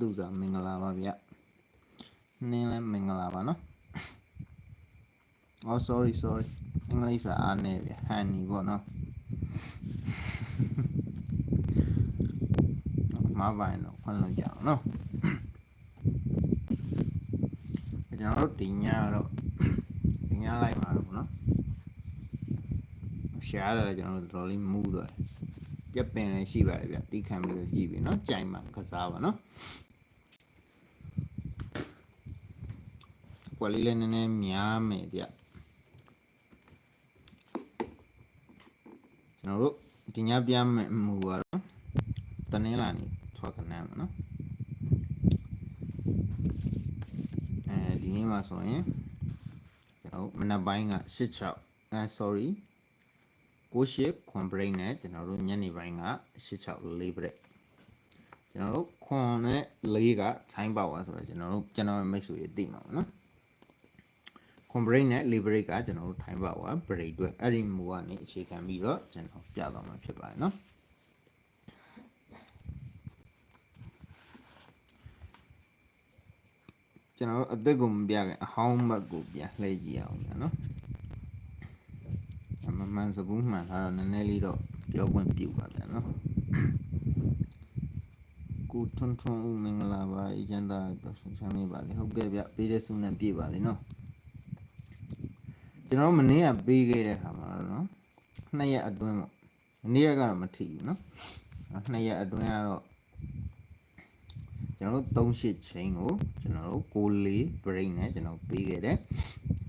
သူစာမင်္ဂလာပါဗျနင်းလည်းမင်္ဂလာပါနော် Oh sorry sorry အင်္ဂလိပ်စာအားနေဗျဟန်နီပေါ့နော်မပိုင်တော့ခွင့်လို့ကြအောင်နော်ကျွန်တော်တို့ဒီညတော့ဒီညလိုက်ပါတော့ဗောနော်ရှားရတယ်ကျွန်တော်တို့တော်တော်လေးမူးသွားတယ် ပြက်ပင်လည်းရှိပါတယ်ဗျတီးခံပြီးတော့ကြည့်ပြီเนาะကြိုင်မှကစားပါเนาะကွာလေးလည်းနည်းနည်းများမယ်ဗျကျွန်တော်တို့ဒီညပြမယ်မူကတော့တနင်္လာနေ့ထွက်ကနန်းပါเนาะအဲဒီနေ့မှာဆိုရင်ကျွန်တော်တို့မနက်ပိုင်းက86အဲ sorry 98ခွန် break နဲ့ကျွန်တော်တို့ညနေပိုင်းက86 break ကျွန်တော်တို့ခွန်နဲ့4က time power ဆိုတော့ကျွန်တော်တို့ကျွန်တော်ရဲ့မိတ်ဆွေတွေသိမှာပါနော်ခွန် break နဲ့4 break ကကျွန်တော်တို့ time power break တွေအဲ့ဒီမူကနေအခြေခံပြီးတော့ကျွန်တော်ပြသွားမှာဖြစ်ပါတယ်နော်ကျွန်တော်တို့အသက်ကိုမပြခင်အဟောင်းဘက်ကိုပြန်လှည့်ကြည့်အောင်ညာနော်အ မမှန်စဘူးမှန်ထားတော့နည်းနည်းလေးတော့ပြောခွင့်ပြုပါဗျာနော်ကိုထွန်းထွန်းဦးမင်္ဂလာပါအေဂျင့်တာပြောဆောင်ချမ်းမြေပါလေဟုတ်ကဲ့ဗျပေးတဲ့ဆုနဲ့ပြည့်ပါလေနော်ကျွန်တော်မနေ့ကပေးခဲ့တဲ့ခါမှာတော့နော်နှစ်ရက်အတွင်းပေါ့နေ့ရက်ကတော့မထီဘူးနော်နှစ်ရက်အတွင်းကတော့ကျွန်တော်တို့38ချိန်ကိုကျွန်တော်တို့64 break နဲ့ကျွန်တော်ပေးခဲ့တယ်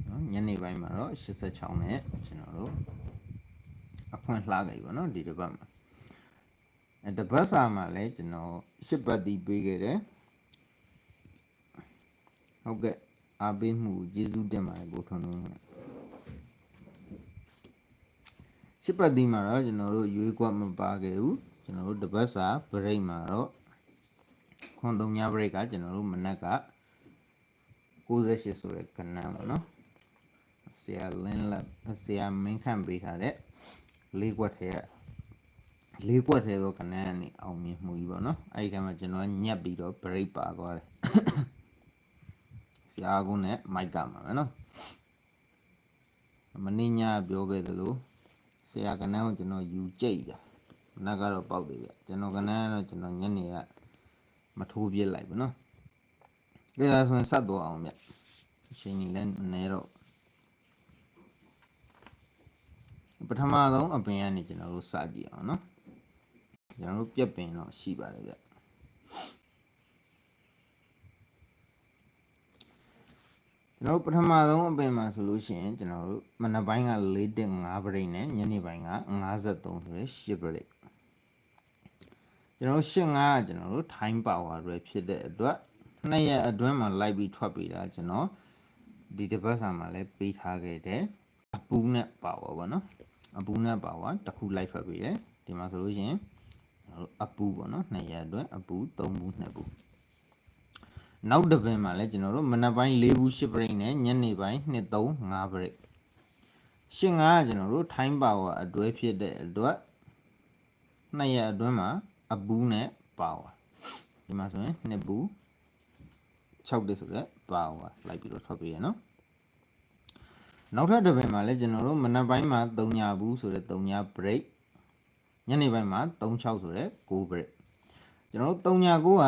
နော်ညနေပိုင်းမှာတော့86နဲ့ကျွန်တော်တို့ အဖွင့်လှခဲ့ပြီပေါ့နော်ဒီတစ်ပတ်မှာအဲတစ်ပတ်စာမှာလည်းကျွန်တော်10ပတ်တီးပေးခဲ့တယ်ဟုတ်ကဲ့အားပေးမှုကျေးဇူးတင်ပါတယ်ကိုထွန်းထွန်း10ပတ်တီးမှာတော့ကျွန်တော်တို့ရွေးကွက်မပါခဲ့ဘူးကျွန်တော်တို့တစ်ပတ်စာ break မှာတော့ခွန်3ည break ကကျွန်တော်တို့မနက်က68ဆိုတဲ့ကဏ္ဍပေါ့နော်ဆရာလင်းလက်ဆရာမင်းခန့်ပေးထားတဲ့ လေးကွက်ထဲကလေးကွက်ထဲသောကဏ္ဍကနေအောင်မြင်မှုကြီးပေါ့နော်အဲ့ဒီကမှကျွန်တော်ညက်ပြီးတော့ break ပါသွားတယ်ဆရာကုန်းနဲ့မိုက်ကမှာပဲနော်မင်းညပြောခဲ့သလိုဆရာကဏ္ဍကိုကျွန်တော်ယူကြိတ်တာမနက်ကတော့ပေါက်တယ်ဗျကျွန်တော်ကဏ္ဍကတော့ကျွန်တော်ညနေကမထိုးပြစ်လိုက်ဘူးနော်ကြည့်ရဆိုရင်စတ်သွားအောင်ဗျအချိန်ကြီးလည်းနည်းတော့ ပထမဆုံးအပင်ကနေကျွန်တော်တို့စကြည့်အောင်နော်ကျွန်တော်တို့ပြက်ပင်တော့ရှိပါတယ်ဗျကျွန်တော်တို့ပထမဆုံးအပင်မှာဆိုလို့ရှိရင်ကျွန်တော်တို့မနက်ပိုင်းက4တက်5ပရိတ်နဲ့ညနေပိုင်းက53ဆိုရယ်10ပရိတ်ကျွန်တော်တို့ရှင်း5ကကျွန်တော်တို့ time power တွေဖြစ်တဲ့အတွက်နှစ်ရက်အတွင်းမှာလိုက်ပြီးထွက်ပေးတာကျွန်တော်ဒီတစ်ပတ်စာမှာလည်းပေးထားခဲ့တယ်အပူနဲ့ power ပေါ့နော် အပူနဲ့ power တစ်ခုလိုက်ထွက်ပေးတယ်ဒီမှာဆိုလို့ရှိရင်အပူပေါ့နော်နှစ်ရက်အတွင်းအပူ3ဘူး2ဘူးနောက်တစ်ပင်မှာလည်းကျွန်တော်တို့မနက်ပိုင်း၄ဘူး10ပရိတ်နဲ့ညနေပိုင်း2 3 5ပရိတ်ရှင်း5ကကျွန်တော်တို့ time power အတွဲဖြစ်တဲ့အတွက်နှစ်ရက်အတွင်းမှာအပူနဲ့ power ဒီမှာဆိုရင်2ဘူး6တက်ဆိုတော့ power လိုက်ပြီးတော့ထွက်ပေးရနော် နောက်ထပ်တစ်ပင်မှာလည်းကျွန်တော်တို့မနက်ပိုင်းမှာ3ညဘူးဆိုတော့3ည break ညနေပိုင်းမှာ36ဆိုတော့9 break ကျွန်တော်တို့3ည9က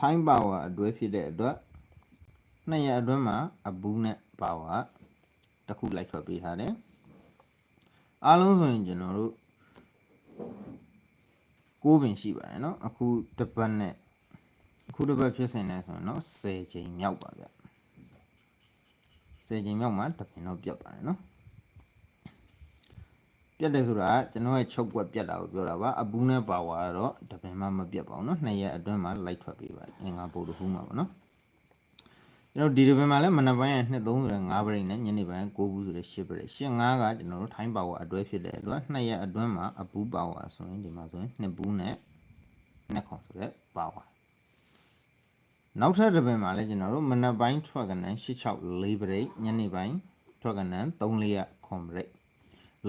time power အတွဲဖြစ်တဲ့အတွက်နှစ်ရက်အတွင်းမှာအဘူးနဲ့ power တစ်ခုလိုက်ထွက်ပေးထားတယ်အားလုံးဆိုရင်ကျွန်တော်တို့9ပင်ရှိပါတယ်เนาะအခုတစ်ပတ်နဲ့အခုတစ်ပတ်ဖြစ်စဉ်နဲ့ဆိုရင်เนาะ10ချိန်မြောက်ပါဗျ 10ချိန်မြောက်မှာတစ်ပင်တော့ပြတ်ပါတယ်နော်ပြတ်တယ်ဆိုတာကျွန်တော်ရဲ့ချုပ်ွက်ပြတ်တာကိုပြောတာပါအပူနဲ့ပါဝါကတော့တစ်ပင်မှမပြတ်ပါဘူးနော်နှစ်ရက်အတွင်းမှာလိုက်ထွက်ပေးပါတယ်အင်္ဂါပုတ်တခုမှာပါနော်ကျွန်တော်ဒီဒီပင်မှာလည်းမနက်ပိုင်းရ2 3ဆိုတဲ့5ဘရိတ်နဲ့ညနေပိုင်း9ဘူးဆိုတဲ့10ဘရိတ်10 5ကကျွန်တော်တို့ထိုင်းပါဝါအတွဲဖြစ်တဲ့အတွက်2ရက်အတွင်းမှာအပူပါဝါဆိုရင်ဒီမှာဆိုရင်2ဘူးနဲ့2ခုဆိုတဲ့ပါဝါ နောက်ထပ်တစ်ပင်မှာလည်းကျွန်တော်တို့မနက်ပိုင်းထွက်ကနန်း86 4ပရိတ်ညနေပိုင်းထွက်ကနန်း3 4ခွန်ပရိတ်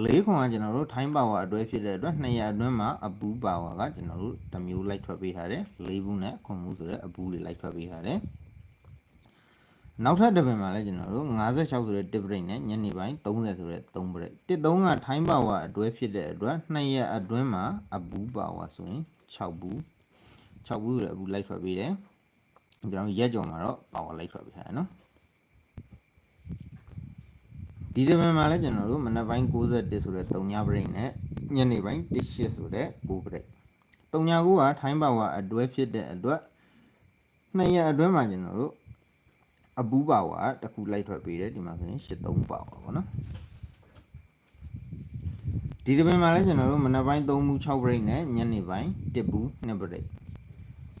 လေးခွန်ကကျွန်တော်တို့ထိုင်းပါဝါအတွဲဖြစ်တဲ့အတွက်2ရက်အတွင်းမှာအပူပါဝါကကျွန်တော်တို့တစ်မျိုးလိုက်ထွက်ပေးထားတယ်လေးဘူးနဲ့ခွန်ဘူးဆိုတဲ့အပူတွေလိုက်ထွက်ပေးထားတယ်နောက်ထပ်တစ်ပင်မှာလည်းကျွန်တော်တို့56ဆိုတဲ့တစ်ပရိတ်နဲ့ညနေပိုင်း30ဆိုတဲ့3ပရိတ်တစ်3ကထိုင်းပါဝါအတွဲဖြစ်တဲ့အတွက်2ရက်အတွင်းမှာအပူပါဝါဆိုရင်6ဘူး6ဘူးဆိုတဲ့အပူလိုက်ထွက်ပေးတယ် ကျွန်တော်ရက်ကြော်မှာတော့ပါဝါလိုက်ထွက်ပေးထားတယ်နော်ဒီတမန်မှာလည်းကျွန်တော်တို့မနက်ပိုင်း61ဆိုတဲ့3ညပရိတ်နဲ့ညနေပိုင်း18ဆိုတဲ့9ပရိတ်3ည9ကထိုင်းပါဝါအတွဲဖြစ်တဲ့အတွက်နှစ်ရက်အတွဲမှာကျွန်တော်တို့အပူပါဝါတစ်ခုလိုက်ထွက်ပေးတယ်ဒီမှာဆိုရင်83ပါဝါပေါ့နော်ဒီတပင်မှာလည်းကျွန်တော်တို့မနက်ပိုင်း3မူ6ပရိတ်နဲ့ညနေပိုင်း1ဘူး2ပရိတ်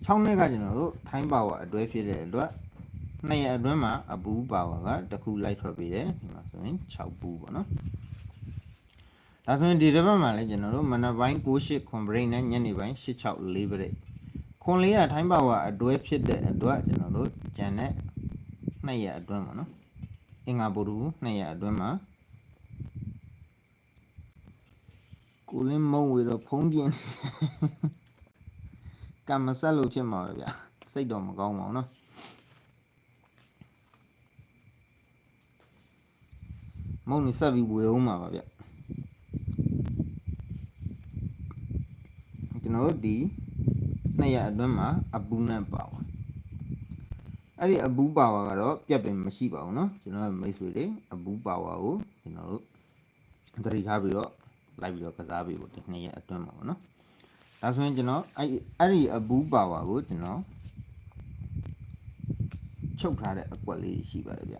6နှစ်ကကျွန်တော်တို့ထိုင်းပါဝါအတွဲဖြစ်တဲ့အတွက်နှစ်ရက်အတွင်းမှာအပူပါဝါကတစ်ခုလိုက်ထွက်ပေးတယ်ဒီမှာဆိုရင်6ပူပေါ့နော်ဒါဆိုရင်ဒီတစ်ပတ်မှာလည်းကျွန်တော်တို့မနက်ပိုင်း98ခွန်ဘရိတ်နဲ့ညနေပိုင်း86 4ဘရိတ်ခွန်လေးကထိုင်းပါဝါအတွဲဖြစ်တဲ့အတွက်ကျွန်တော်တို့ဂျန်နဲ့နှစ်ရက်အတွင်းပေါ့နော်အင်္ဂါဗုဒ္ဓဟူးနှစ်ရက်အတွင်းမှာကိုလင်းမုံဝေတော့ဖုံးပြင်း ကံမဆက်လို့ဖြစ်မှာပဲဗျာစိတ်တော့မကောင်းပါဘူးနော် မုံနေဆက်ပြီးဝေအောင်မှာပါဗျကျွန်တော်တို့ဒီနှစ်ရက်အတွင်းမှာအပူနဲ့ပါဝါအဲ့ဒီအပူပါဝါကတော့ပြတ်ပင်မရှိပါဘူးเนาะကျွန်တော်တို့မိတ်ဆွေတွေအပူပါဝါကိုကျွန်တော်တို့သတိထားပြီးတော့လိုက်ပြီးတော့ကစားပြီးပေါ့ဒီနှစ်ရက်အတွင်းမှာပေါ့နော် ဒါဆိုရင်ကျွန်တော်အဲ့အဲ့ဒီအပူပါဝါကိုကျွန်တော်ချုပ်ထားတဲ့အကွက်လေးရှိပါတယ်ဗျ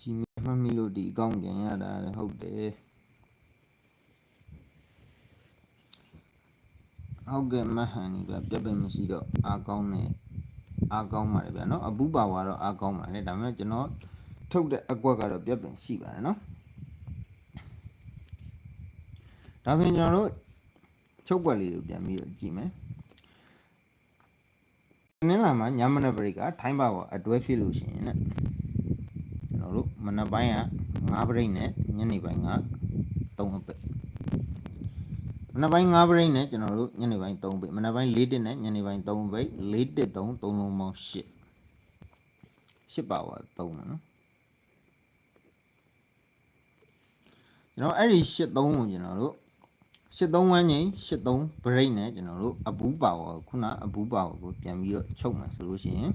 ကြည်မြမှတ်မိလို့ဒီအကောင့်ပြန်ရတာလည်းဟုတ်တယ်ဟုတ်ကဲ့မဟန်ဒီပြပြက်ပင်မရှိတော့အားကောင်းတယ်အားကောင်းပါတယ်ဗျာနော်အပူပါဝါတော့အားကောင်းပါတယ်ဒါပေမဲ့ကျွန်တော် ထုတ်တဲ့အကွက်ကတော့ပြက်ပင်ရှိပါတယ်နော်ဒါဆိုရင်ကျွန်တော်တို့ချုပ်ွက်လေးကိုပြန်ပြီးတော့ကြည့်မယ်နင်းလာမှာညမနက်ဘရိတ်ကထိုင်းပါဝါအတွဲဖြစ်လို့ရှိရင်တဲ့ကျွန်တော်တို့မနက်ပိုင်းက9ပရိတ်နဲ့ညနေပိုင်းက3အပိတ်မနက်ပိုင်း9ပရိတ်နဲ့ကျွန်တော်တို့ညနေပိုင်း3ပိတ်မနက်ပိုင်း4တက်နဲ့ညနေပိုင်း3ပိတ်4တက်3 3လုံးပေါင်း8 8ပါဝါ3ပါနော် ကျွန်တော်အဲ့ဒီ8 3ကိုကျွန်တော်တို့83ဝန်းငိမ့်83 break နဲ့ကျွန်တော်တို့အပူပါဝါခုနအပူပါဝါကိုပြန်ပြီးတော့ချုပ်မယ်ဆိုလို့ရှိရင်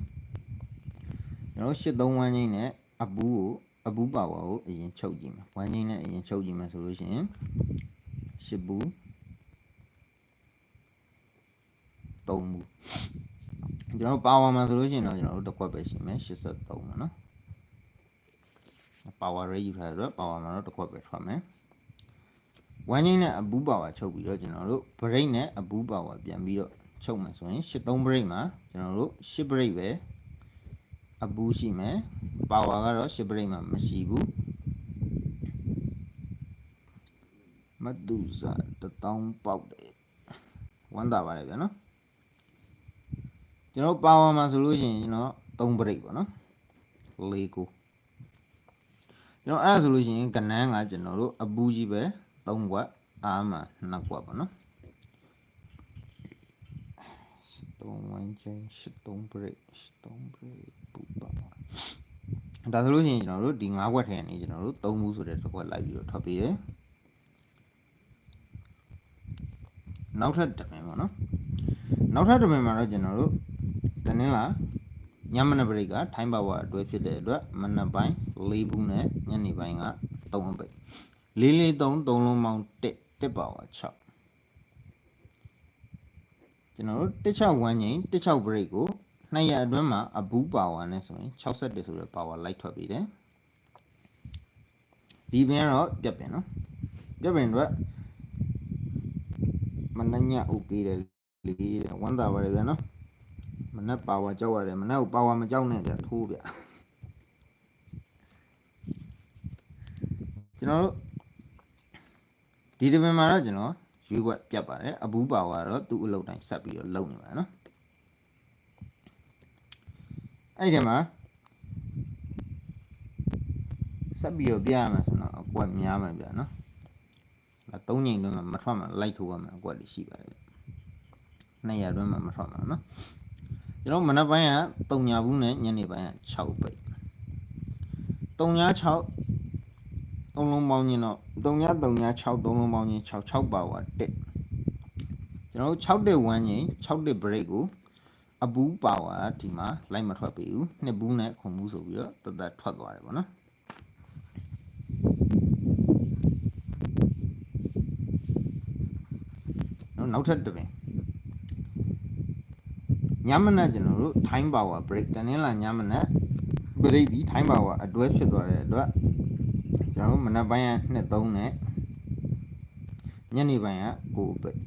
ကျွန်တော်83ဝန်းငိမ့်နဲ့အပူကိုအပူပါဝါကိုအရင်ချုပ်ကြည့်မယ်ဝမ်းငိမ့်နဲ့အရင်ချုပ်ကြည့်မယ်ဆိုလို့ရှိရင်ရှစ်ဘူးသုံးဘူးကျွန်တော်ပါဝါမှာဆိုလို့ရှိရင်တော့ကျွန်တော်တို့တစ်ခွက်ပဲရှိမယ်83ပါနော် ပါဝါရေးယူထားတဲ့အတွက်ပါဝါမှာတော့တစ်ခွက်ပဲထွက်မယ်ဝမ်းငိမ့်နဲ့အပူပါဝါချုပ်ပြီးတော့ကျွန်တော်တို့ဘရိတ်နဲ့အပူပါဝါပြန်ပြီးတော့ချုပ်မယ်ဆိုရင်83ဘရိတ်မှာကျွန်တော်တို့10ဘရိတ်ပဲအပူရှိမယ်ပါဝါကတော့10ဘရိတ်မှာမရှိဘူးမတူစာတထောင်ပေါက်တယ်ဝမ်းသာပါတယ်ဗျာနော်ကျွန်တော်ပါဝါမှာဆိုလို့ရှိရင်ကျွန်တော်3ဘရိတ်ပေါ့နော်၄ကို ကျွန်တော်အဲ့ဒါဆိုလို့ရှိရင်ကနန်းကကျွန်တော်တို့အပူကြီးပဲ3ကွက်အာမ2ကွက်ပေါ့နော်3ဝန်းချင်း3 break 3 break ပူပါဒါဆိုလို့ရှိရင်ကျွန်တော်တို့ဒီ5ကွက်ထဲကနေကျွန်တော်တို့3ဘူးဆိုတဲ့တစ်ခွက်လိုက်ပြီးတော့ထွက်ပေးတယ်နောက်ထပ်တစ်ပင်ပေါ့နော်နောက်ထပ်တစ်ပင်မှာတော့ကျွန်တော်တို့တနင်္လာ ညမနက်ဘရိတ်ကထိုင်းဘာဝအတွဲဖြစ်တဲ့အတွက်မနက်ပိုင်း၄ဘူးနဲ့ညနေပိုင်းက၃အပိတ်၄၄၃၃လုံးပေါင်း၁၁ပါဝါ6ကျွန်တော်တို့တစ်ချောက်ဝမ်းငိမ့်တစ်ချောက်ဘရိတ်ကိုနှစ်ရအတွင်းမှာအဘူးပါဝါနဲ့ဆိုရင်61ဆိုတဲ့ပါဝါလိုက်ထွက်ပြီးတယ်ဒီပင်ကတော့ပြက်ပင်နော်ပြက်ပင်တော့မနှညအိုကေးတယ်လေးဝမ်းသာပါတယ်ဗျာနော် မနှက်ပါဝါကြောက်ရတယ်မနှက်ကိုပါဝါမကြောက်နဲ့ဗျထိုးဗျကျွန်တော်တို့ဒီတပင်မှာတော့ကျွန်တော်ရွေးခွက်ပြတ်ပါတယ်အဘူးပါဝါတော့သူ့အလုပ်တိုင်းဆက်ပြီးတော့လုပ်နေပါနော်အဲ့ဒီထဲမှာဆက်ပြီးတော့ပြရမယ်ဆိုတော့အကွက်များမယ်ဗျာနော်ဒါသုံးချိန်တွင်းမှာမထွက်မှာလိုက်ထိုးရမယ်အကွက်တွေရှိပါတယ်ဗျနှစ်ရက်တွင်းမှာမထွက်မှာနော် ကျွန်တော်မနက်ပိုင်းက3ညာဘူးနဲ့ညနေပိုင်းက6ပိတ်3ညာ6သုံးလုံးပေါင်းခြင်းတော့3ညာ3ညာ6သုံးလုံးပေါင်းခြင်း6 6ပါဝါတက်ကျွန်တော်6တက်1ချိန်6တက် break ကိုအပူပါဝါဒီမှာလိုက်မထွက်ပြီဘူးနှစ်ဘူးနဲ့ခုံဘူးဆိုပြီးတော့တသက်ထွက်သွားတယ်ပေါ့နော်နော်နောက်ထပ်တစ်ပင် ညမနက်ကျွန်တော်တို့ time power break တနင်္လာညမနက် break ဒီ time power အတွဲဖြစ်သွားတဲ့အတွက်ကျွန်တော်တို့မနက်ပိုင်းက2 3နဲ့ညနေပိုင်းက9 break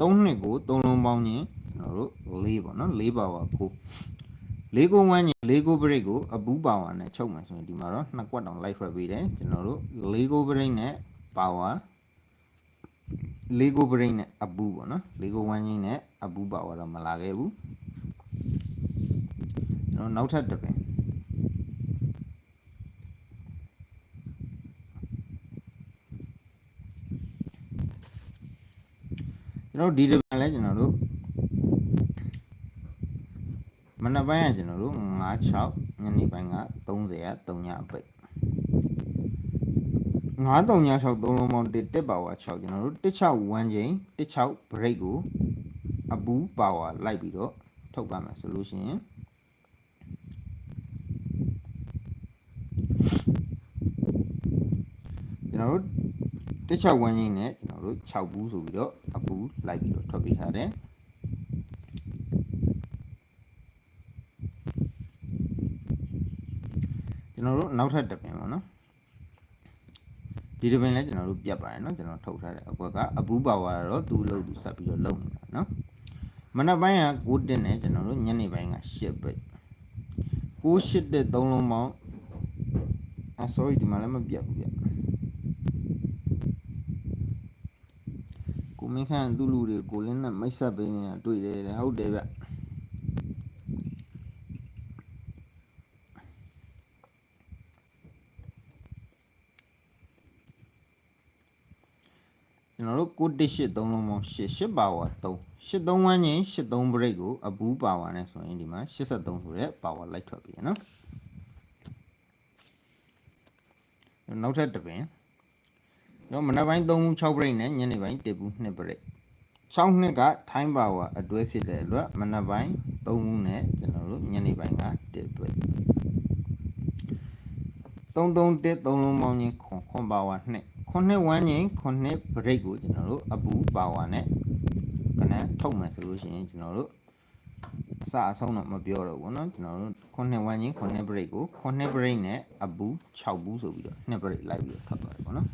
3နှစ်ကို3လုံးပေါင်းခြင်းကျွန်တော်တို့4ပေါ့နော်4ပါဝါ9၄ကိုဝမ်းည၄ကို break ကိုအပူပါဝါနဲ့ချုပ်မှဆိုရင်ဒီမှာတော့နှစ်ကွက်တောင်လိုက်ထွက်ပေးတယ်ကျွန်တော်တို့၄ကို break နဲ့ပါ ဝါ၄ကို break နဲ့အပူပေါ့နော်၄ကိုဝမ်းချင်းနဲ့အပူပါဝါတော့မလာခဲ့ဘူးကျွန်တော်နောက်ထပ်တစ်ပင်ကျွန်တော်ဒီတစ်ပင်လဲကျွန်တော်တို့မနက်ပိုင်းကကျွန်တော်တို့9 6ညနေပိုင်းက30က3ညအပိတ် 9 3ည6 3လုံးပေါင်း1တက်ပါဝါ6ကျွန်တော်တို့16 1ချိန်16 break ကိုအပူပါဝါလိုက်ပြီးတော့ထုတ်ပါမယ်ဆိုလို့ရှိရင်ကျွန်တော်တို့16 1ချိန်နဲ့ကျွန်တော်တို့6ဘူးဆိုပြီးတော့အပူလိုက်ပြီးတော့ထုတ်ပေးထားတယ်ကျွန်တော်တို့နောက်ထပ်တစ်ပင်ပေါ့နော် ဒီတစ်ပင်လည်းကျွန်တော်တို့ပြတ်ပါတယ်နော်ကျွန်တော်ထုတ်ထားတဲ့အကွက်ကအပူပါဝါတော့သူ့လို့သူဆက်ပြီးတော့လုံနေတာနော်မနက်ပိုင်းက6တက်နဲ့ကျွန်တော်တို့ညနေပိုင်းက8ပိတ်6 8တက်3လုံးပေါင်းအာ sorry ဒီမှာလည်းမပြတ်ဘူးဗျကိုမင်းခန့်သူ့လူတွေကိုလင်းနဲ့မိတ်ဆက်ပေးနေတာတွေ့တယ်တဲ့ဟုတ်တယ်ဗျ ကျွန်တော်တို့6တက်8 3လုံးပေါင်း8 8ပါဝါ3 83ဝန်းချင်း83 break ကိုအပူပါဝါနဲ့ဆိုရင်ဒီမှာ83ဆိုတဲ့ပါဝါလိုက်ထွက်ပြီနော်နောက်ထပ်တစ်ပင်တော့မနက်ပိုင်း3မှု6 break နဲ့ညနေပိုင်း1ဘူး2 break 6နှစ်က time power အတွဲဖြစ်တဲ့အတွက်မနက်ပိုင်း3မှုနဲ့ကျွန်တော်တို့ညနေပိုင်းက1 break 331 3လုံးပေါင်းချင်းခွန်ခွန်ပါဝါ2 ခုနှစ်ဝန်းချင်းခုနှစ် break ကိုကျွန်တော်တို့အပူပါဝါနဲ့ကနန်းထုတ်မယ်ဆိုလို့ရှိရင်ကျွန်တော်တို့အစအဆုံးတော့မပြောတော့ဘူးเนาะကျွန်တော်တို့ခုနှစ်ဝန်းချင်းခုနှစ် break ကိုခုနှစ် break နဲ့အပူ6ဘူးဆိုပြီးတော့နှစ် break လိုက်ပြီးတော့ထွက်သွားတယ်ပေါ့နော်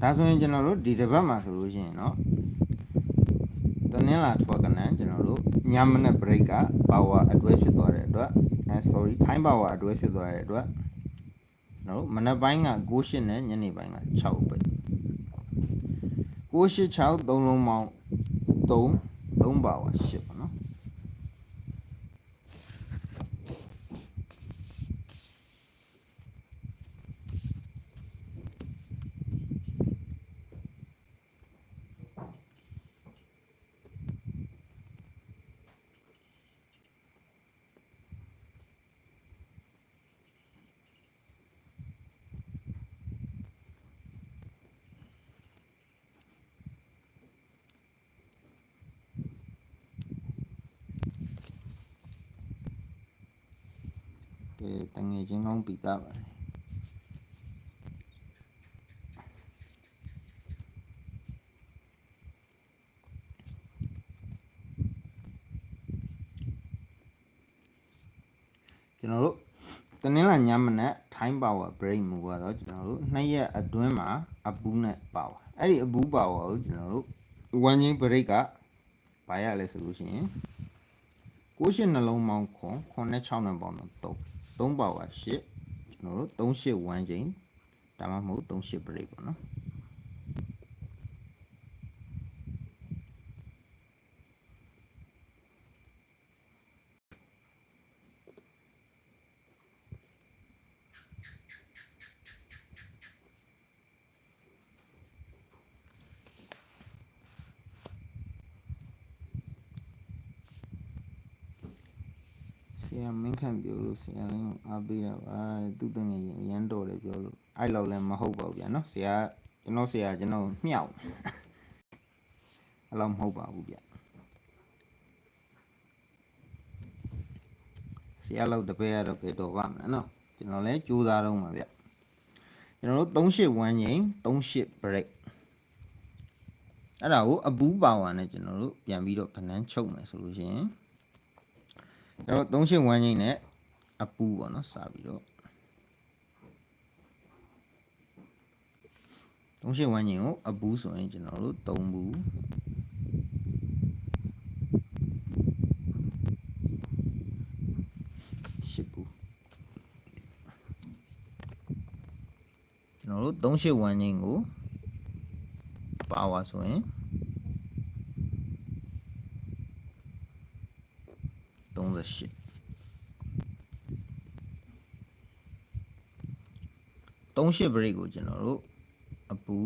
ဒါဆိုရင်ကျွန်တော်တို့ဒီတစ်ပတ်မှာဆိုလို့ရှိရင်เนาะတနင်္လာထွက်ကနန်းကျွန်တော်တို့ညမနက် break က power အတွဲဖြစ်သွားတဲ့အတွက်အဲ sorry time power အတွဲဖြစ်သွားတဲ့အတွက် နော်မနက်ပိုင်းက68နဲ့ညနေပိုင်းက6ပဲ686 3လုံးပေါင်း3 3ပါဝါ8 ပါနော်ဒီတငယ်ချင်းကောင်းပြီးသားပါတယ်ကျွန်တော်တို့တနင်္လာညမနက် time power break မူကတော့ကျွန်တော်တို့နှစ်ရက်အတွင်းမှာအပူးနဲ့ power အဲ့ဒီအပူး power ကိုကျွန်တော်တို့ one chain break ကဘာရလဲဆိုလို့ရှိရင်6ရှစ်နှလုံးပေါင်းခွန်ခွန်နဲ့6နဲ့ပေါင်းတော့3 3ပါဝါ8ကျွန်တော်တို့3 8 1ချိန်ဒါမှမဟုတ်3 8 break ပေါ့နော် ဆရာမင်းခန့်ပြောလို့ဆရာလေးကိုအားပေးတာပါတဲ့သူတငယ်ရင်အရန်တော်တယ်ပြောလို့အဲ့လောက်လည်းမဟုတ်ပါဘူးဗျာနော်ဆရာကျွန်တော်ဆရာကျွန်တော်မြှောက်အဲ့လောက်မဟုတ်ပါဘူးဗျာဆရာလောက်တပည့်ရတော့ပဲတော်ပါမလားနော်ကျွန်တော်လည်းကြိုးစားတော့မှာဗျကျွန်တော်တို့38ဝမ်းငိန်38 break အဲ့ဒါကိုအပူးပါဝါနဲ့ကျွန်တော်တို့ပြန်ပြီးတော့ခဏန်းချုပ်မယ်ဆိုလို့ရှိရင် ကျွန်တော်38ဝမ်းငိန်နဲ့အပူးပေါ့နော်စပြီးတော့38ဝမ်းငိန်ကိုအပူးဆိုရင်ကျွန်တော်တို့3ဘူး10ဘူးကျွန်တော်တို့38ဝမ်းငိန်ကိုပါဝါဆိုရင် 38 38 break ကိုကျွန်တော်တို့အပူ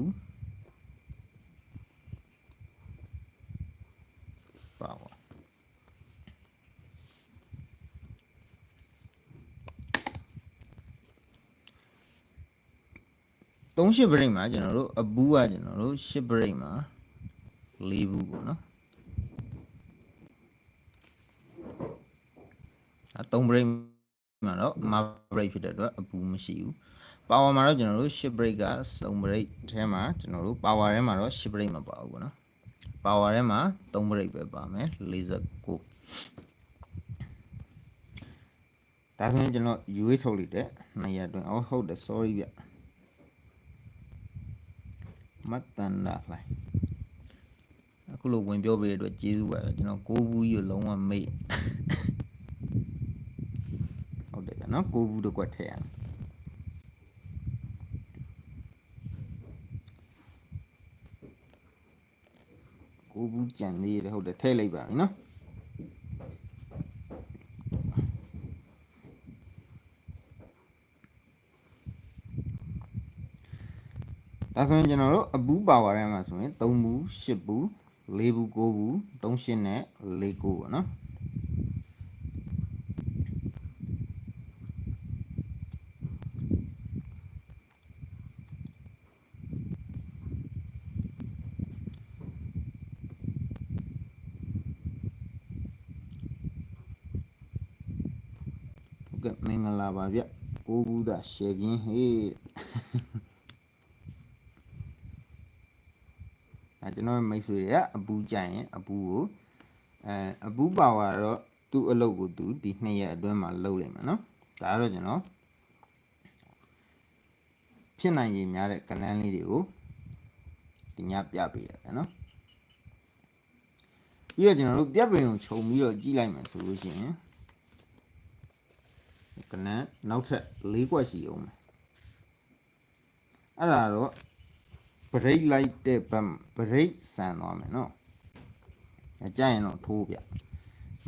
ပါဝါ38 break မှာကျွန်တော်တို့အပူကကျွန်တော်တို့10 break မှာ4ဘူးပေါ့နော်အဲ 3 break မှာတော့ mar break ဖြစ်တဲ့အတွက်အပူမရှိဘူး power မှာတော့ကျွန်တော်တို့ shift break ကစုံ break ထဲမှာကျွန်တော်တို့ power ထဲမှာတော့ shift break မပါဘူးပေါ့နော် power ထဲမှာ3 break ပဲပါမယ်49ဒါဆိုရင်ကျွန်တော်ရွေးထုတ်လိုက်တဲ့နှစ်ရက်အတွင်းအော်ဟုတ်တယ် sorry ဗျမတ်တန်လာလိုက်အခုလိုဝင်ပြောပေးတဲ့အတွက်ကျေးဇူးပါပဲကျွန်တော်ကိုဘူးကြီးကိုလုံးဝမေ့ဟုတ်တယ်ဗျ နော်ကိုဘူးတစ်ကွက်ထည့်ရမယ်ကိုဘူးကြံသေးတယ်ဟုတ်တယ်ထည့်လိုက်ပါပြီနော်ဒါဆိုရင်ကျွန်တော်တို့အပူပါဝါထဲမှာဆိုရင်3ဘူး10ဘူး4ဘူး9ဘူး3 8နဲ့4 9ပေါ့နော် ကဲ့မင်္ဂလာပါဗျကိုဘူးသာရှယ်ပြင်းဟေးအဲကျွန်တော်မိတ်ဆွေတွေကအပူကြရင်အပူကိုအဲအပူပါဝါတော့သူ့အလုပ်ကိုသူဒီနှစ်ရက်အတွင်းမှာလုပ်လိုက်မှာနော်ဒါကတော့ကျွန်တော်ဖြစ်နိုင်ရင်များတဲ့ကလန်းလေးတွေကိုဒီညပြပေးရတယ်နော်ပြီးတော့ကျွန်တော်တို့ပြက်ပင်ကိုခြုံပြီးတော့ကြည့်လိုက်မယ်ဆိုလို့ရှိရင် ကနန်းနောက်ထပ်၄ကွက်ရှိအောင်မယ်အဲ့ဒါတော့ဘရိတ်လိုက်တဲ့ဘက်ဘရိတ်ဆန်သွားမယ်နော်အကြရင်တော့ထိုးပြ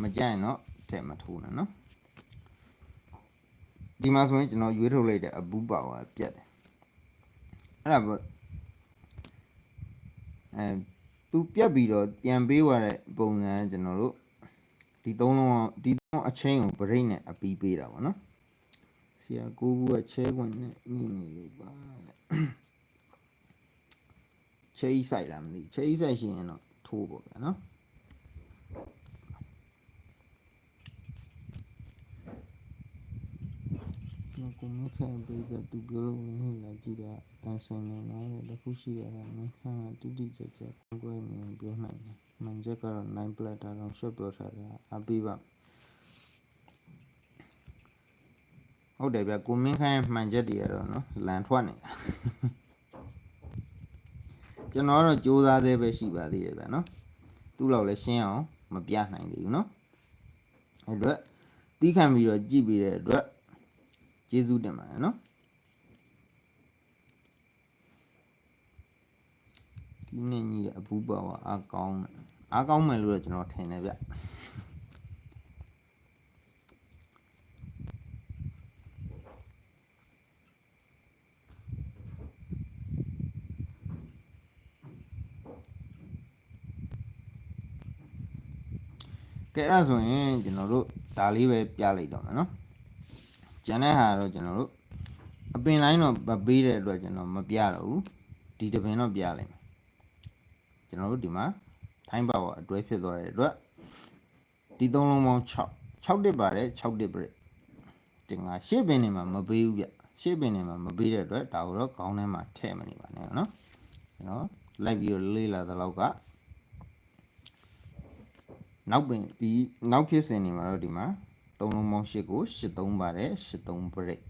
မကြရင်တော့တဲ့မထိုးနဲ့နော်ဒီမှာဆိုရင်ကျွန်တော်ရွေးထုတ်လိုက်တဲ့အဘူးပါဝါပြတ်တယ်အဲ့ဒါပေါ့အဲသူပြတ်ပြီးတော့ပြန်ပေးသွားတဲ့ပုံစံကျွန်တော်တို့ဒီသုံးလုံးဒီသုံး အချင်းကိုဗရိတ်နဲ့အပီးပေးတာပေါ့နော်ဆရာကိုဘူးကချဲခွန်နဲ့ညင်နေလို့ပါတဲ့ချဲဤဆိုင်လားမသိချဲဤဆိုင်ရှင်ရင်တော့ထိုးပေါ့ဗျာနော်မကုမခံပေးတဲ့သူပြောလို့မင်းလာကြည့်တာအတန်းစင်နေတော့တခုရှိရတာမင်းခါတိတိကျကျကိုယ်မြင်ပြောနိုင်တယ်မှန်ချက်ကတော့9 platter တော့ရှော့ပြောထားတာအပိပါ ဟုတ်တယ်ဗျကိုမင်းခိုင်းမှန်ချက်တွေရတော့နော်လန်ထွက်နေတာကျွန်တော်ကတော့စူးစမ်းသေးပဲရှိပါသေးတယ်ဗျနော်သူ့လောက်လည်းရှင်းအောင်မပြနိုင်သေးဘူးနော်အဲ့တော့တီးခံပြီးတော့ကြည့်ပြီးတဲ့အတွက်ကျေးဇူးတင်ပါတယ်နော်ဒီနေ့ညီတဲ့အပူပါဝါအားကောင်းတယ်အားကောင်းမယ်လို့တော့ကျွန်တော်ထင်တယ်ဗျ ကဲအဲ့ဒါဆိုရင်ကျွန်တော်တို့ဒါလေးပဲပြလိုက်တော့မယ်နော်ကျန်တဲ့ဟာတော့ကျွန်တော်တို့အပင်လိုင်းတော့မပေးတဲ့အတွက်ကျွန်တော်မပြတော့ဘူးဒီတစ်ပင်တော့ပြလိုက်မယ်ကျွန်တော်တို့ဒီမှာထိုင်းပါဝါအတွဲဖြစ်သွားတဲ့အတွက်ဒီသုံးလုံးပေါင်း6 6တစ်ပါတယ်6တစ်ပြည့်တင်ငါရှေ့ပင်နေမှာမပေးဘူးဗျရှေ့ပင်နေမှာမပေးတဲ့အတွက်ဒါကိုတော့ခေါင်းထဲမှာထည့်မနေပါနဲ့နော်ကျွန်တော်လိုက်ပြီးတော့လေးလာတဲ့လောက်က နောက်ပင်ဒီနောက်ဖြစ်စဉ်နေမှာတော့ဒီမှာသုံးလုံးပေါင်း8ကို8 3ပါတယ်8 3 break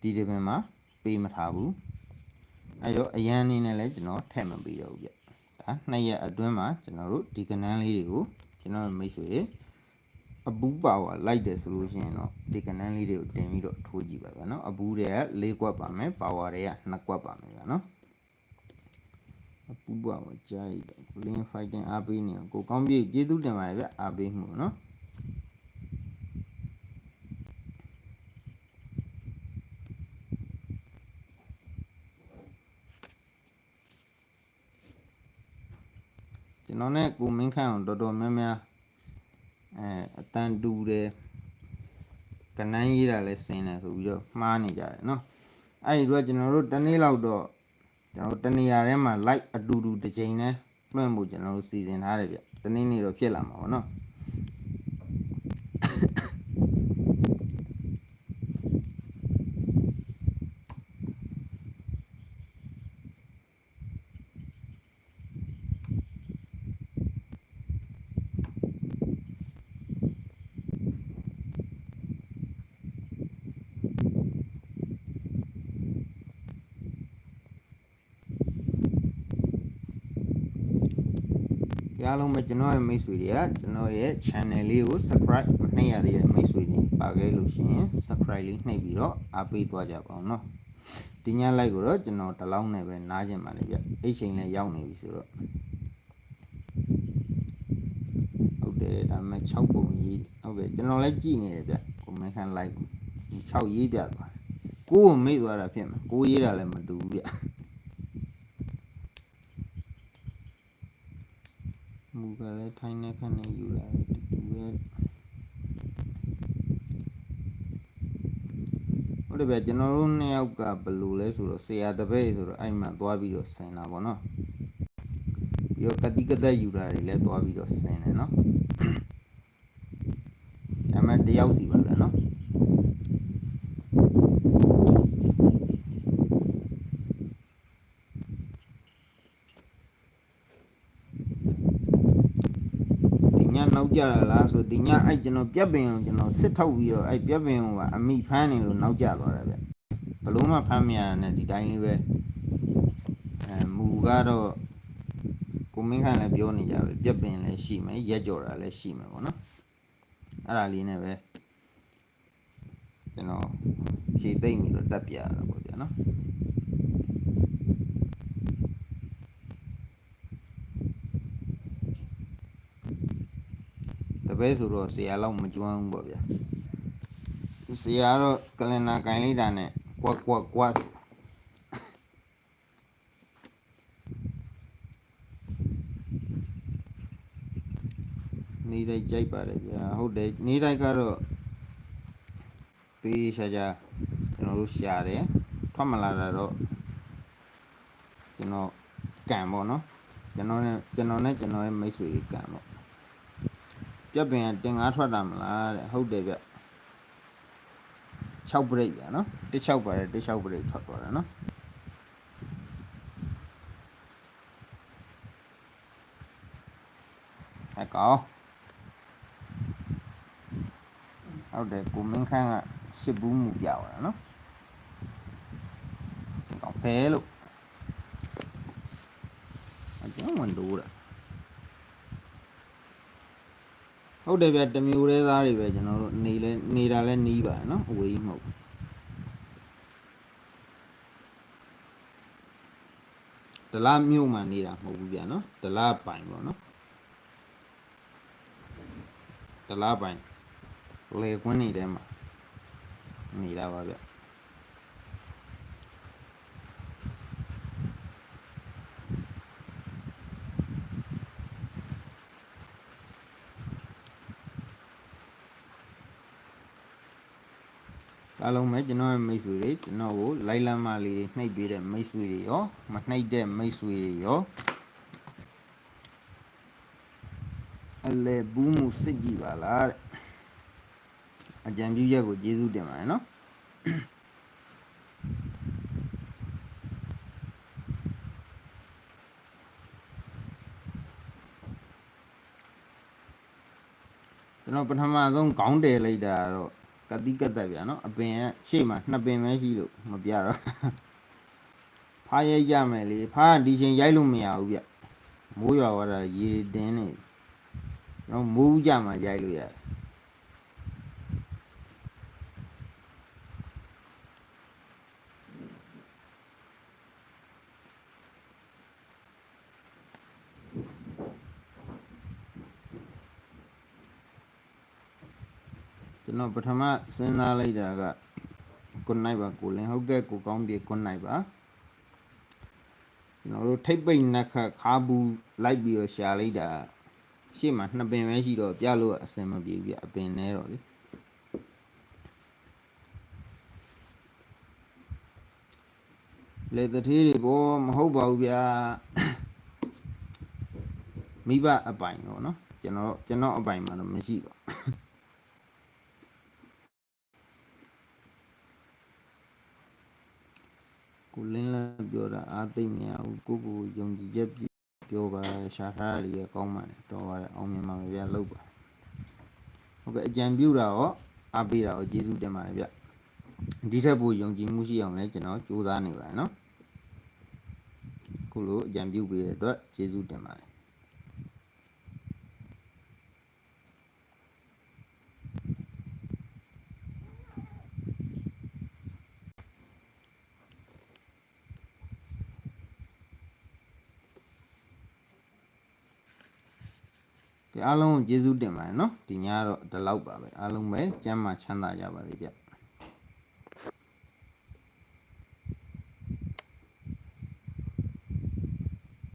ဒီဒီပင်မှာပေးမထားဘူးအဲတော့အရန်အနေနဲ့လည်းကျွန်တော်ထည့်မပေးတော့ဘူးဗျဒါနှစ်ရက်အတွင်းမှာကျွန်တော်တို့ဒီကနန်းလေးတွေကိုကျွန်တော်မိတ်ဆွေတွေ အပူးပါဝါလိုက်တယ်ဆိုလို့ရှိရင်တော့ဒီကနန်းလေးတွေကိုတင်ပြီးတော့ထိုးကြည့်ပါဗျာနော်အပူးတွေက၄ကွက်ပါမယ်ပါဝါတွေက၂ကွက်ပါမယ်ဗျာနော်အပူးပါဝါကြားရတော့ clean fighting အားပေးနေကိုကောင်းပြေကျေးဇူးတင်ပါတယ်ဗျအားပေးမှုနော်ကျွန်တော်နဲ့ကိုမင်းခန့်အောင်တော်တော်များများ အဲအတန်တူတယ်ကနန်းရေးတာလဲစင်တယ်ဆိုပြီးတော့မှားနေကြတယ်เนาะအဲ့ဒီတော့ကျွန်တော်တို့တစ်နေ့လောက်တော့ကျွန်တော်တို့တနေရာထဲမှာ live အတူတူတစ်ချိန်နဲ့လွှင့်ဖို့ကျွန်တော်တို့စီစဉ်ထားတယ်ဗျတနေ့နေ့တော့ဖြစ်လာမှာပေါ့เนาะ တော့ကျွန်တော်ရဲ့မိတ်ဆွေတွေကကျွန်တော်ရဲ့ channel လေးကို subscribe မနှိပ်ရသေးတဲ့မိတ်ဆွေတွေပါခဲ့လို့ရှိရင် subscribe လေးနှိပ်ပြီးတော့အားပေးသွားကြပါအောင်နော်ဒီညလိုက်ကိုတော့ကျွန်တော်တလောင်းနဲ့ပဲနားကျင်ပါလေဗျအဲ့ချိန်လည်းရောက်နေပြီဆိုတော့ဟုတ်တယ်ဒါပေမဲ့6ပုံရေးဟုတ်ကဲ့ကျွန်တော်လည်းကြည်နေတယ်ဗျကိုမင်းခန့် like 6ရေးပြသွားကိုကိုမေ့သွားတာဖြစ်မှာကိုရေးတာလည်းမတူဘူးဗျ မူကလည်းထိုင်းနဲ့ခန့်နဲ့ယူလာတယ်တူပဲဟုတ်တယ်ဗျကျွန်တော်တို့နှစ်ယောက်ကဘယ်လိုလဲဆိုတော့ဆရာတပည့်ဆိုတော့အဲ့မှာသွားပြီးတော့ဆင်တာပေါ့နော်ပြီးတော့ကတိကသက်ယူတာတွေလည်းသွားပြီးတော့ဆင်တယ်နော်ဒါမှတယောက်စီပါ ဗျာနော်ဒီညနောက်ကြတာလားဆိုဒီညအဲ့ကျွန်တော်ပြက်ပင်ကိုကျွန်တော်စစ်ထုတ်ပြီးတော့အဲ့ပြက်ပင်ကိုကအမိဖမ်းနေလို့နောက်ကျသွားတယ်ဗျဘလို့မှဖမ်းမရတာနဲ့ဒီတိုင်းလေးပဲအဲမူကတော့ကိုမင်းခိုင်လည်းပြောနေကြပဲပြက်ပင်လည်းရှိမယ်ရက်ကြော်တာလည်းရှိမယ်ပေါ့နော်အဲ့ဒါလေးနဲ့ပဲကျွန်တော်ဖြည့်သိမ့်ပြီးတော့တက်ပြရတာပေါ့ဗျာနော် ပည့်ဆိုတော့ဆရာလောက်မကျွမ်းဘူးပေါ့ဗျာဆရာတော့ကလင်နာကင်လိုက်တာနဲ့ကွက်ကွက်ကွက်ဆိုနေတိုင်းကြိုက်ပါတယ်ဗျာဟုတ်တယ်နေတိုင်းကတော့သေးရှာရှာကျွန်တော်တို့ရှာတယ်ထွက်မလာတာတော့ကျွန်တော်ကံပေါ့နော်ကျွန်တော်နဲ့ကျွန်တော်နဲ့ကျွန်တော်ရဲ့မိတ်ဆွေကြီးကံပေါ့ ပြက်ပင်ကတင်ငါထွက်တာမလားတဲ့ဟုတ်တယ်ဗျ6ဘရိတ်ဗျာနော်16ပါတယ်16ဘရိတ်ထွက်သွားတယ်နော်အကောဟုတ်တယ်ကိုမင်းခန်းကရှစ်ဘူးမှုပြသွားတာနော်ကောင်းဖဲလို့အကျန်းဝန်တိုးတာ ဟုတ်တယ်ဗျတမျိုးသေးသားတွေပဲကျွန်တော်တို့နေလဲနေတာလဲနီးပါတယ်နော်အဝေးကြီးမဟုတ်ဘူးဒလားမြို့မှာနေတာမဟုတ်ဘူးဗျာနော်ဒလားပိုင်ပေါ့နော်ဒလားပိုင်လေကွန်းနေတဲမှာနေတာပါဗျ အားလုံးပဲကျွန်တော်ရဲ့မိတ်ဆွေတွေကျွန်တော်ကိုလိုက်လမ်းမလေးတွေနှိပ်ပေးတဲ့မိတ်ဆွေတွေရောမနှိပ်တဲ့မိတ်ဆွေတွေရောအလဲဘူးမှုစစ်ကြည့်ပါလားတဲ့အကြံပြုချက်ကိုကျေးဇူးတင်ပါတယ်နော်ကျွန်တော်ပထမဆုံးခေါင်းတယ်လိုက်တာတော့ ကတိကတ်တက်ဗျာနော်အပင်ကရှေ့မှာနှစ်ပင်ပဲရှိလို့မပြတော့ဖားရိုက်ကြမယ်လေဖားကဒီချိန်ရိုက်လို့မရဘူးဗျမိုးရွာသွားတာရေတင်းနေကျွန်တော်မိုးကြမှာရိုက်လို့ရတယ် ကျွန်တော်ပထမစဉ်းစားလိုက်တာကကိုနိုင်ပါကိုလင်းဟုတ်ကဲ့ကိုကောင်းပြေကိုနိုင်ပါကျွန်တော်တို့ထိတ်ပိတ်နှက်ခတ်ခါဘူးလိုက်ပြီးတော့ရှာလိုက်တာရှေ့မှာနှစ်ပင်ပဲရှိတော့ပြလို့အဆင်မပြေဘူးဗျအပင်နဲတော့လေလေတထေးတွေဘောမဟုတ်ပါဘူးဗျာ မိဘအပိုင်တော့เนาะကျွန်တော်ကျွန်တော်အပိုင်မှာတော့မရှိပါဘူး ကိုလင်းလန်းပြောတာအာသိမ့်မရဘူးကိုကိုယုံကြည်ချက်ပြည့်ပြောပါရှာထားရလေကောင်းပါတယ်တော်ပါတယ်အောင်မြင်ပါမယ်ဗျာလောက်ပါဟုတ်ကဲ့အကြံပြုတာရောအားပေးတာရောကျေးဇူးတင်ပါတယ်ဗျဒီထက်ပိုယုံကြည်မှုရှိအောင်လည်းကျွန်တော်ကြိုးစားနေပါတယ်နော်ခုလိုအကြံပြုပေးတဲ့အတွက်ကျေးဇူးတင်ပါတယ် ကဲအားလုံးကိုကျေးဇူးတင်ပါတယ်နော်ဒီညကတော့ဒီလောက်ပါပဲအားလုံးပဲကျမ်းမာချမ်းသာကြပါစေဗျ